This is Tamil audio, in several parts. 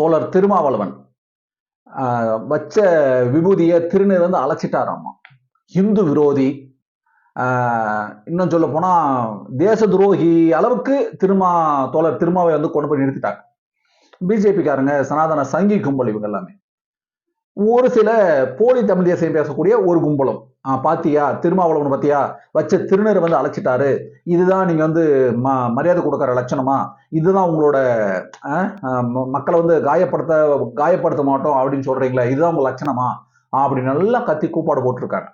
தோழர் திருமாவளவன் ஆஹ், வச்ச விபூதியை திருநீர் வந்து அழைச்சிட்டாராமா இந்து விரோதி ஆஹ், இன்னும் சொல்ல போனா தேச துரோகி அளவுக்கு திருமா தோழர் திருமாவை வந்து கொண்டு போய் நிறுத்திட்டாங்க. பிஜேபிக்காரங்க சனாதன சங்கி கும்பல் இவங்க எல்லாமே. ஒரு சில போலி தமிழ் தேசியம் பேசக்கூடிய ஒரு கும்பலும். ஆ, பாத்தியா? திருமாவளவன் பாத்தியா? வச்ச திருநர் வந்து அழைச்சிட்டாரு. இதுதான் நீங்க வந்து ம மரியாதை கொடுக்குற லட்சணமா? இதுதான் உங்களோட மக்களை வந்து காயப்படுத்த காயப்படுத்த மாட்டோம் அப்படின்னு சொல்றீங்களா இதுதான் உங்க லட்சணமா? அப்படி நல்லா கத்தி கூப்பாடு போட்டிருக்காங்க.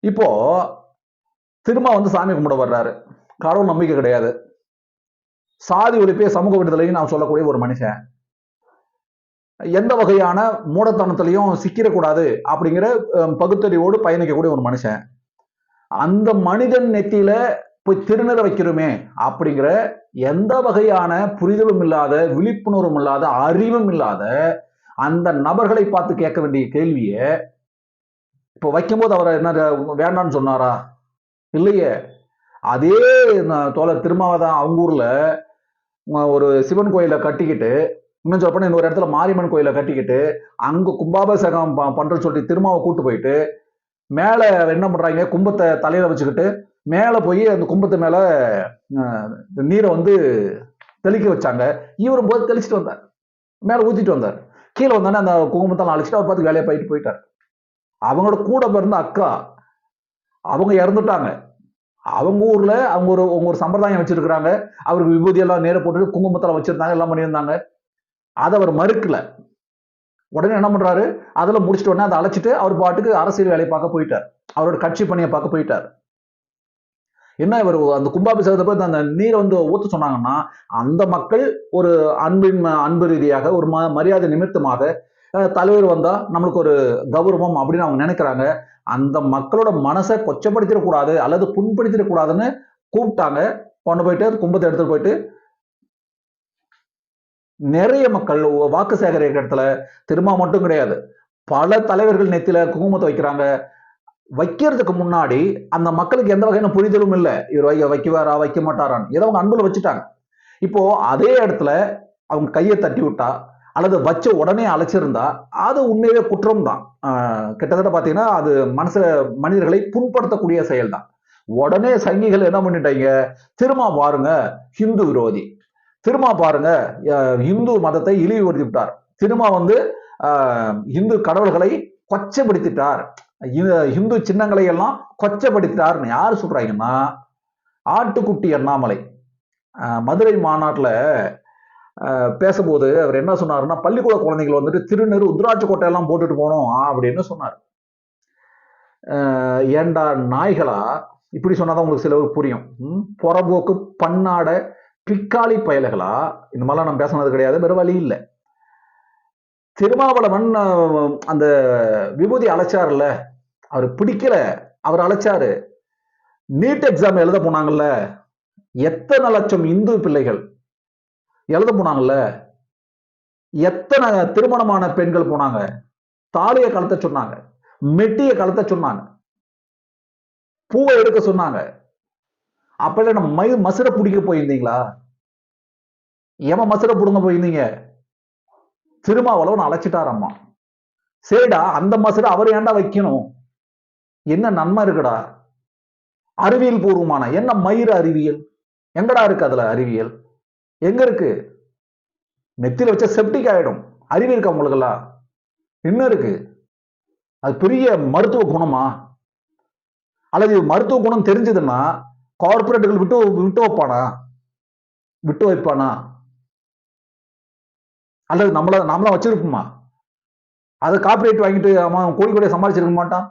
இப்போ திரும்ப வந்து சாமி கும்பிட வர்றாரு. கடவுள் நம்பிக்கை கிடையாது. சாதி ஒழிப்பே சமூக விடுதலைன்னு நான் சொல்லக்கூடிய ஒரு மனுஷன். எந்த வகையான மூடத்தனத்திலையும் சிக்கிடக்கூடாது அப்படிங்கிற பகுத்தறிவோடு பயணிக்கக்கூடிய ஒரு மனுஷன். அந்த மனிதன் நெத்தியில போய் திருநிற வைக்கிறோமே அப்படிங்கிற எந்த வகையான புரிதலும் இல்லாத விழிப்புணர்வும் இல்லாத அறிவும் இல்லாத அந்த நபர்களை பார்த்து கேட்க வேண்டிய கேள்வியை இப்போ வைக்கும்போது அவர் என்ன வேண்டாம்னு சொன்னாரா? இல்லையே. அதே தோழர் திருமாவதான் அவங்க ஊர்ல ஒரு சிவன் கோயிலை கட்டிக்கிட்டு இன்னும் சொல்ல இன்னொரு இடத்துல மாரியம்மன் கோயிலை கட்டிக்கிட்டு அங்க கும்பாபிஷேகம் ப- பண்றேன்னு சொல்லிட்டு திருமாவை கூட்டு போயிட்டு மேல என்ன பண்றாங்க கும்பத்தை தலையில வச்சுக்கிட்டு மேலே போய் அந்த கும்பத்து மேல இந்த நீரை வந்து தெளிக்க வச்சாங்க. இவரும் போது தெளிச்சிட்டு வந்தார். மேல ஊத்திட்டு வந்தார். கீழே வந்தோடனே அந்த குங்குமத்தெல்லாம் அழைச்சிட்டு அவர் பார்த்து வேலையை போயிட்டு போயிட்டார். அவங்களோட கூட பிறந்த அக்கா அவங்க இறந்துட்டாங்க. அவங்க ஊர்ல அவங்க ஒரு அவங்க ஒரு சம்பிரதாயம் வச்சிருக்கிறாங்க. அவருக்கு விபூதி எல்லாம் நேர போட்டு குங்குமத்தெல்லாம் வச்சிருந்தாங்க எல்லாம் பண்ணியிருந்தாங்க. அதை அவர் மறுக்கல. உடனே என்ன பண்றாரு? அதில் முடிச்சிட்ட உடனே அதை அழைச்சிட்டு அவர் பாட்டுக்கு அரசியல் வேலையை பார்க்க போயிட்டார். அவரோட கட்சி பணியை பார்க்க போயிட்டார். என்ன இவர் அந்த கும்பாபிஷேகத்தை போய் அந்த நீரை வந்து ஊத்த சொன்னாங்கன்னா அந்த மக்கள் ஒரு அன்பின் அன்பு ரீதியாக ஒரு ம மரியாதை நிமித்தமாக தலைவர் வந்தா நம்மளுக்கு ஒரு கௌரவம் அப்படின்னு அவங்க நினைக்கிறாங்க. அந்த மக்களோட மனசை கொச்சப்படுத்திடக்கூடாது அல்லது புண்படுத்திடக்கூடாதுன்னு கூப்பிட்டாங்க. கொண்டு போயிட்டு கும்பத்தை எடுத்துட்டு போயிட்டு நிறைய மக்கள் வாக்கு சேகரிக்கிற இடத்துல திரும்ப மட்டும் கிடையாது. பல தலைவர்கள் நெத்தில குங்குமத்தை வைக்கிறாங்க. வைக்கிறதுக்கு முன்னாடி அந்த மக்களுக்கு எந்த வகையான புரிதலும் இல்லை. இவர் வைக்க வைக்குவாரா வைக்க மாட்டாரான்னு. ஏதோ அவங்க அன்புல வச்சுட்டாங்க. இப்போ அதே இடத்துல அவங்க கையை தட்டி விட்டா அல்லது வச்ச உடனே அழைச்சிருந்தா அது உண்மையிலே குற்றம் தான் கிட்டத்தட்ட பார்த்தீங்கன்னா அது மனசு மனிதர்களை புண்படுத்தக்கூடிய செயல் தான் உடனே சங்கிகள் என்ன பண்ணிட்டாங்க? திரும்ப பாருங்க ஹிந்து விரோதி. திருமா பாருங்க இந்து மதத்தை இழிவுபடுத்தி விட்டார் திருமா வந்து இந்து கடவுள்களை கொச்சப்படுத்திட்டார். இந்து சின்னங்களை எல்லாம் கொச்சப்படுத்திட்டார்னு யார் சொல்றாங்கன்னா ஆட்டுக்குட்டி அண்ணாமலை. மதுரை மாநாட்டில் பேசும்போது அவர் என்ன சொன்னாருன்னா பள்ளிக்கூட குழந்தைகள் வந்துட்டு திருநெரு உத்ராட்சி கோட்டையெல்லாம் போட்டுட்டு போனோம் அப்படின்னு சொன்னார். அஹ், ஏண்டா நாய்களா? இப்படி சொன்னாதான் உங்களுக்கு சிலருக்கு புரியும். ம்? புறம்போக்கு பன்னாட பிக்காளி பயல்களா? இந்த மாதிரிலாம் நம்ம பேசுனது கிடையாது வேறு வழி இல்லை. திருமாவளவன் அந்த விபூதி அழைச்சாருல்ல அவர் பிடிக்கல அவர் அழைச்சாரு. நீட் எக்ஸாம் எழுத போனாங்கல்ல எத்தனை லட்சம் இந்து பிள்ளைகள் எழுத போனாங்கல்ல எத்தனை திருமணமான பெண்கள் போனாங்க தாலிய கலத்த சொன்னாங்க மெட்டியை கலத்த சொன்னாங்க பூவை எடுக்க சொன்னாங்க. அப்பல நம்ம மை மசுரை பிடிக்க போயிருந்தீங்களா? ஏமா மசுரை பிடுங்க போயிருந்தீங்க? திருமாவளவன் அழைச்சிட்டாரம்மா. சரிடா அந்த மசுரை அவர் ஏன்டா வைக்கணும்? என்ன நன்மை இருக்குடா? அறிவியல் பூர்வமான என்ன மயிர் அறிவியல்? எங்கடா இருக்கு அதுல அறிவியல்? எங்க இருக்கு? நெத்தியில வச்ச செப்டிக் ஆயிடும். அறிவு இருக்கா உங்களுக்கெல்லாம்? என்ன இருக்கு. அது பெரிய மருத்துவ குணமா? அல்லது மருத்துவ குணம் தெரிஞ்சதுன்னா கார்பரேட்டுகள் விட்டு விட்டு வைப்பானா? விட்டு வைப்பானா? அல்லது நம்மள நாமளாம் வச்சிருப்போமா அதை காப்பிரைட் வாங்கிட்டு அவன் கோடி கோடியை சமாளிச்சிருக்க மாட்டான்?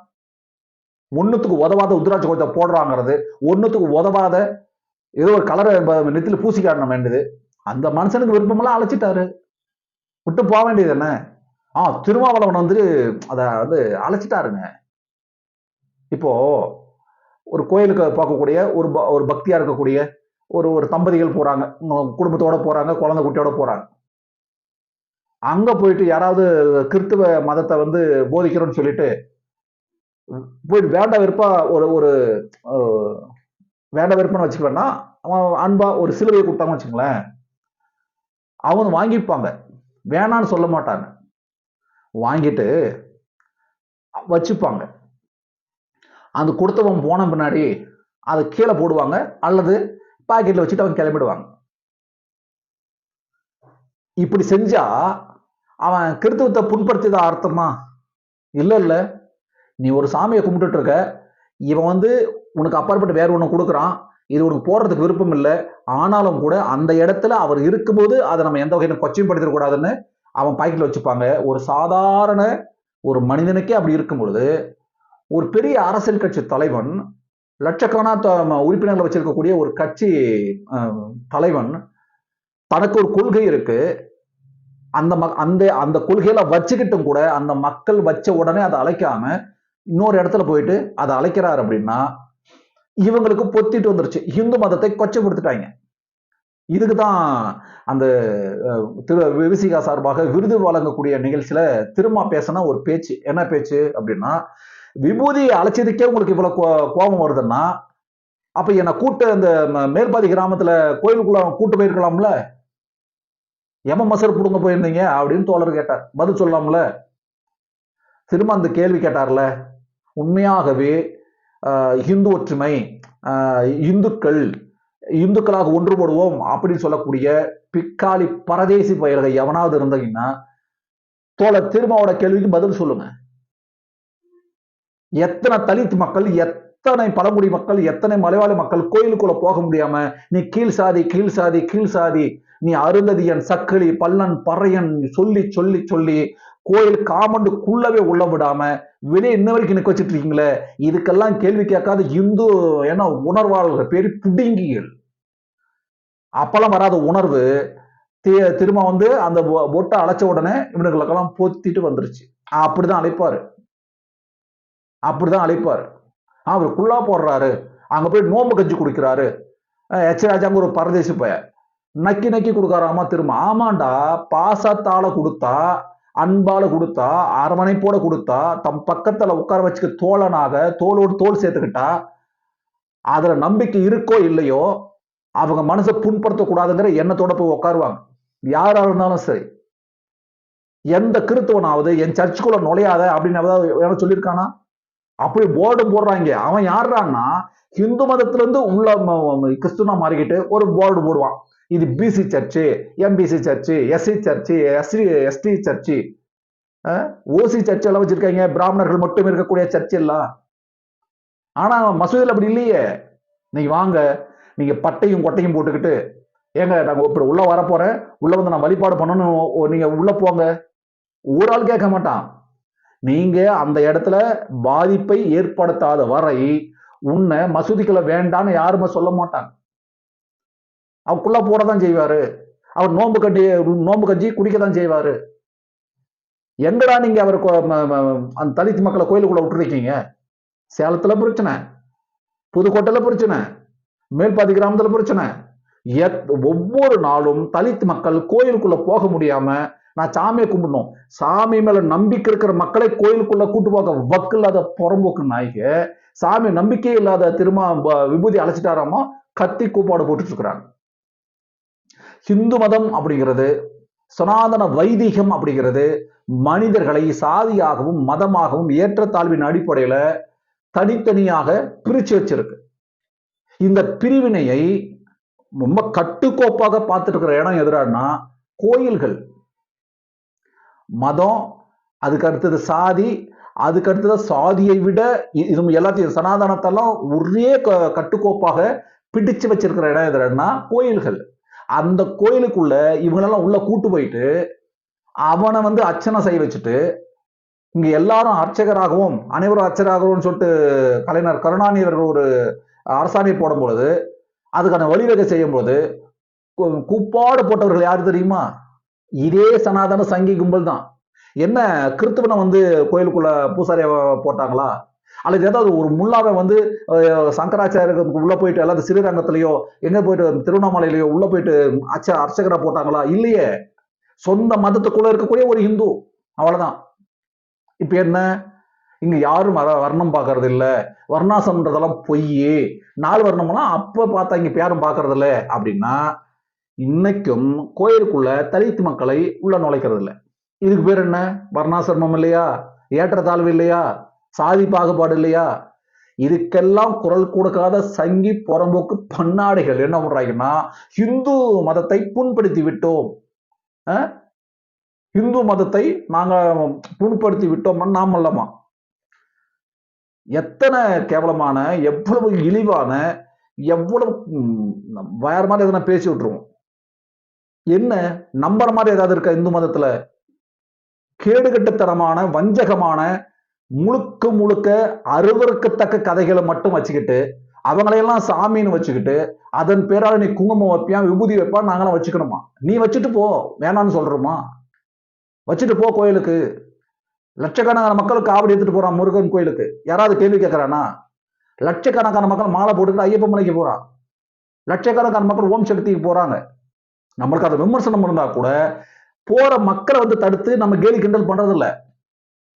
ஒன்றுத்துக்கு உதவாத உத்ராட்ச கோயத்தை போடுறாங்கிறது ஒன்றுத்துக்கு உதவாத ஏதோ ஒரு கலரை நெத்தில பூசி காட்டணும் வேண்டியது அந்த மனுஷனுக்கு விருப்பமெல்லாம் அழைச்சிட்டாரு. விட்டு போக வேண்டியது என்ன? ஆ திருமாவளவன் வந்து அதை வந்து அழைச்சிட்டாருங்க. இப்போ ஒரு கோயிலுக்கு பார்க்கக்கூடிய ஒரு ப- ஒரு பக்தியாக இருக்கக்கூடிய ஒரு ஒரு தம்பதிகள் போகிறாங்க குடும்பத்தோடு போகிறாங்க குழந்தை குட்டியோட போகிறாங்க அங்கே போயிட்டு யாராவது கிறிஸ்துவ மதத்தை வந்து போதிக்கிறோம்னு சொல்லிட்டு போயிட்டு வேண்ட வெறுப்பா ஒரு ஒரு வேண்ட வெறுப்புன்னு வச்சுக்கலன்னா அவன் அன்பா ஒரு சிலுவையை கொடுத்தாங்கன்னு வச்சுங்களேன் அவங்க வாங்கிப்பாங்க. வேணான்னு சொல்ல மாட்டாங்க. வாங்கிட்டு வச்சுப்பாங்க. அந்த கொடுத்தவன் போன பின்னாடி அதை கீழே போடுவாங்க அல்லது பாக்கெட்டில் வச்சுட்டு அவங்க கிளம்பிடுவாங்க. இப்படி செஞ்சா அவன் கிறித்துவத்தை புண்படுத்திதான் அர்த்தமா? இல்லை இல்லை. நீ ஒரு சாமியை கும்பிட்டுட்டு இருக்க இவன் வந்து உனக்கு அப்பாற்பட்டு வேற ஒன்று கொடுக்குறான் இது உனக்கு போடுறதுக்கு விருப்பம் இல்லை ஆனாலும் கூட அந்த இடத்துல அவர் இருக்கும்போது அதை நம்ம எந்த வகையிலும் கொச்சைப்படுத்திடக்கூடாதுன்னு அவன் பாக்கெட்டில் வச்சுப்பாங்க. ஒரு சாதாரண ஒரு மனிதனுக்கே அப்படி இருக்கும் பொழுது ஒரு பெரிய அரசியல் கட்சி தலைவன் லட்சக்கணக்கான த- உறுப்பினர்களை வச்சிருக்கக்கூடிய ஒரு கட்சி தலைவன் தனக்கு ஒரு கொள்கை இருக்கு. அந்த ம அந்த அந்த கொள்கையில வச்சுக்கிட்டும் கூட அந்த மக்கள் வச்ச உடனே அதை அழைக்காம இன்னொரு இடத்துல போயிட்டு அதை அழைக்கிறார் அப்படின்னா இவங்களுக்கு பொத்திட்டு வந்துருச்சு. இந்து மதத்தை கொச்சைப்படுத்திட்டாங்க. இதுக்கு தான் அந்த திரு விவிசிகா சார்பாக விருது வழங்கக்கூடிய நிகழ்ச்சியில திரும்ப பேசின ஒரு பேச்சு. என்ன பேச்சு அப்படின்னா விபூதி அழைச்சதுக்கே உங்களுக்கு இவ்வளவு கோ- கோபம் வருதுன்னா அப்ப என்னை கூட்டு அந்த ம- மேல்பாதி கிராமத்துல கோயிலுக்குள்ள கூட்டு போயிருக்கலாம்ல? எம மசர் புடுங்க போயிருந்தீங்க அப்படின்னு தோழர் கேட்டார். பதில் சொல்லலாம்ல? திரும்ப அந்த கேள்வி கேட்டார்ல உண்மையாகவே இந்து ஒற்றுமை இந்துக்கள் இந்துக்களாக ஒன்றுபடுவோம் அப்படின்னு சொல்லக்கூடிய பிக்காலி பரதேசி பயிர்கள் எவனாவது இருந்தீங்கன்னா தோழர் திருமாவோட கேள்விக்கு பதில் சொல்லுங்க. எத்தனை தலித் மக்கள் எத்தனை பழங்குடி மக்கள் எத்தனை மலைவாழி மக்கள் கோயிலுக்குள்ள போக முடியாம நீ கீழ் சாதி கீழ் சாதி கீழ் சாதி நீ அருந்ததியன் சக்கிலி பல்லன் பறையன் சொல்லி சொல்லி சொல்லி கோயில் காமண்டுக்குள்ளவே உள்ள விடாம வெளியே இன்ன வரைக்கும் நிக்க வச்சிட்டு இருக்கீங்களே இதுக்கெல்லாம் கேள்வி கேட்காத இந்து ஏன்னா உணர்வாளர்கள் பேர் புடுங்கிகள். அப்பெல்லாம் வராத உணர்வு தி- திரும்ப வந்து அந்த பொட்டை அழைச்ச உடனே இவனுங்களுக்கெல்லாம் பொத்திட்டு வந்துருச்சு. அப்படிதான் அழைப்பாரு. அப்படிதான் அழைப்பார். அவர் குள்ளா போடுறாரு. அங்கே போய் நோம்பு கஞ்சி குடிக்கிறாரு. எச். ராஜாங்க ஒரு பரதேசி பய நக்கி நக்கி கொடுக்காராமா திரும்ப. ஆமாண்டா பாசத்தால கொடுத்தா அன்பால கொடுத்தா அரவணைப்போட கொடுத்தா தம் பக்கத்துல உட்கார வச்சுக்க தோழனாக தோளோடு தோல் சேர்த்துக்கிட்டா அதுல நம்பிக்கை இருக்கோ இல்லையோ அவங்க மனசை புண்படுத்தக்கூடாதுங்கிற எண்ணத்தோட போய் உட்காருவாங்க யாரா இருந்தாலும் சரி. எந்த கிறித்துவனாவது என் சர்ச்சுக்குள்ள நுழையாத அப்படின்னு ஏதாவது சொல்லியிருக்கானா? அப்படி போர்டு போடுறாங்க. அவன் யாருறான்னா ஹிந்து மதத்துல இருந்து உள்ள கிறிஸ்துவனா மாறிக்கிட்டு ஒரு போர்டு போடுவான். இது BC church MBC church SC church SC ST church OC church எல்லாம் வச்சிருக்காங்க. பிராமணர்கள் மட்டும் இருக்கக்கூடிய சர்ச் எல்லாம். ஆனா மசூதியில் அப்படி இல்லையே. நீங்க வாங்க நீங்க பட்டையும் கொட்டையும் போட்டுக்கிட்டு ஏங்க நாங்க இப்படி உள்ள வர போறேன் உள்ள வந்து நான் வழிபாடு பண்ணணும். நீங்க உள்ள போங்க. ஒரு ஆள் கேட்க மாட்டான். நீங்க அந்த இடத்துல பாதிப்பை ஏற்படுத்தாத வரை உன்னை மசூதிக்குள்ள வேண்டான்னு யாருமே சொல்ல மாட்டாங்க. அவருக்குள்ள போட தான் செய்வாரு. அவர் நோன்பு கட்டி நோன்பு கஞ்சி குடிக்க தான் செய்வாரு. எங்கடா நீங்க அவர் அந்த தலித் மக்களை கோயிலுக்குள்ள விட்டுருக்கீங்க? சேலத்துல பிரச்சனை புதுக்கோட்டையில பிரச்சனை மேல்பாதி கிராமத்துல பிரச்சனை. எத்- ஒவ்வொரு நாளும் தலித் மக்கள் கோயிலுக்குள்ள போக முடியாம நான் சாமியை கும்பிடணும். சாமி மேல நம்பிக்கை இருக்கிற மக்களை கோயிலுக்குள்ள கூட்டு போக வக்கு இல்லாத புறம்போக்கு நாய்க்கு சாமி நம்பிக்கை இல்லாத திரும்ப விபூதி அழைச்சிட்டாராமோ? கத்தி கூப்பாடு போட்டுட்டு இருக்கிறாங்க ஹிந்து மதம் அப்படிங்கிறது சனாதன வைதிகம் அப்படிங்கிறது மனிதர்களை சாதியாகவும் மதமாகவும் ஏற்றத்தாழ்வின் அடிப்படையில தனித்தனியாக பிரிச்சு வச்சிருக்கு. இந்த பிரிவினையை ரொம்ப கட்டுக்கோப்பாக பார்த்துட்டு இருக்கிற இடம் எதிரானா கோயில்கள். மதம் அதுக்கு அடுத்தது சாதி அதுக்கு அடுத்தது சாதியை விட இ- இது எல்லாத்தையும் சனாதனத்தெல்லாம் ஒரே க- கட்டுக்கோப்பாக பிடிச்சு வச்சிருக்கிற இடம் எதுனா கோயில்கள். அந்த கோயிலுக்குள்ள இவங்களெல்லாம் உள்ள கூட்டு போயிட்டு அவனை வந்து அர்ச்சனை செய்ய வச்சுட்டு இங்க எல்லாரும் அர்ச்சகராகவும் அனைவரும் அர்ச்சகராகவும் சொல்லிட்டு கலைஞர் கருணாநிதி அவர்கள் ஒரு அரசாணை போடும் பொழுது அதுக்கான வழிவகை செய்யும் போது கூப்பாடு போட்டவர்கள் யாரு தெரியுமா? இதே சனாதன சங்கி கும்பல் தான் என்ன கிறித்துவனை வந்து கோயிலுக்குள்ள பூசாரிய போட்டாங்களா? அல்லது ஏதாவது ஒரு முல்லாவை வந்து சங்கராச்சாரியருக்கு உள்ள போயிட்டு அல்லது ஸ்ரீரங்கத்திலேயோ எங்க போயிட்டு திருவண்ணாமலையிலயோ உள்ள போயிட்டு அச்ச அர்ச்சகரை போட்டாங்களா? இல்லையே. சொந்த மதத்துக்குள்ள இருக்கக்கூடிய ஒரு இந்து அவ்வளவுதான். இப்ப என்ன? இங்க யாரும் வர வர்ணம் பார்க்கறது இல்ல வர்ணாசம்ன்றதெல்லாம் பொய் நாலு வர்ணம்னா அப்ப பார்த்தா இங்க பேரும் பார்க்கறது இல்ல அப்படின்னா இன்னைக்கும் கோயிலுக்குள்ள தலித் மக்களை உள்ள நுழைக்கிறது இல்லை இதுக்கு பேர் என்ன? வர்ணாசிரமம் இல்லையா? ஏற்றத்தாழ்வு இல்லையா? சாதி பாகுபாடு இல்லையா? இதுக்கெல்லாம் குரல் கொடுக்காத சங்கி புறம்போக்கு பன்னாடைகள் என்ன பண்றாங்கன்னா இந்து மதத்தை புண்படுத்தி விட்டோம். இந்து மதத்தை நாங்கள் புண்படுத்தி விட்டோம்னு நாம் அல்லமா? எத்தனை கேவலமான எவ்வளவு இழிவான எவ்வளவு வேற மாதிரி எதனா பேசி விட்டுருவோம். என்ன நம்புற மாதிரி ஏதாவது இருக்கா இந்து மதத்துல? கேடுகட்டுத்தனமான வஞ்சகமான முழுக்க முழுக்க அருவருக்கத்தக்க கதைகளை மட்டும் வச்சுக்கிட்டு அவங்களையெல்லாம் சாமின்னு வச்சுக்கிட்டு அதன் பேரால நீ குங்குமம் வைப்பியான் விபூதி வைப்பான் நாங்களாம் வச்சுக்கணுமா? நீ வச்சுட்டு போ வேணாம்னு சொல்றோமா? வச்சுட்டு போ கோயிலுக்கு. லட்சக்கணக்கான மக்கள் காவடி எடுத்துட்டு போறான் முருகன் கோயிலுக்கு. யாராவது கேள்வி கேட்கறானா லட்சக்கணக்கான மக்கள் மாலை போட்டுக்கிட்டு ஐயப்ப மலைக்கு போறான். லட்சக்கணக்கான மக்கள் ஓம் சக்திக்கு போறாங்க. நம்மளுக்கு அது விமர்சனம் இருந்தா கூட போற மக்களை வந்து தடுத்து நம்ம கேலி கிண்டல் பண்றது இல்ல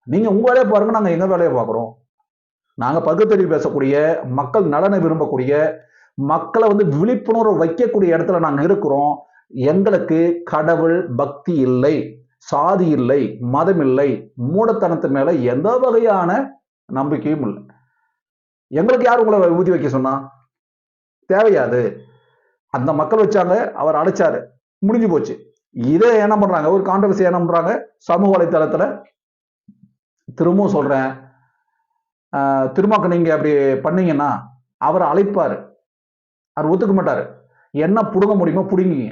நீங்க உங்க வேலையை பாருங்க நாங்க எங்க வேலையை பார்க்குறோம்? நாங்க பகுத்தறிவு பேசக்கூடிய மக்கள் நலனை விரும்பக்கூடிய மக்களை வந்து விழிப்புணர்வு வைக்கக்கூடிய இடத்துல நாங்க இருக்கிறோம். எங்களுக்கு கடவுள் பக்தி இல்லை சாதி இல்லை மதம் இல்லை மூடத்தனத்து மேல எந்த வகையான நம்பிக்கையும் இல்லை. எங்களுக்கு யார் உங்களை ஊதி வைக்க சொன்னா தேவையாது அந்த மக்கள் வச்சாங்க அவர் அழைச்சாரு முடிஞ்சு போச்சு. இதை என்ன பண்றாங்க? ஒரு கான்ட்ரவர்சி என்ன பண்றாங்க? சமூக வலைத்தளத்துல திரும்பவும் சொல்றேன். திருமாக்க நீங்க அப்படி பண்ணீங்கன்னா அவர் அழைப்பாரு. அவர் ஒத்துக்க மாட்டாரு. என்ன புடுங்க முடியுமோ புடுங்கிங்க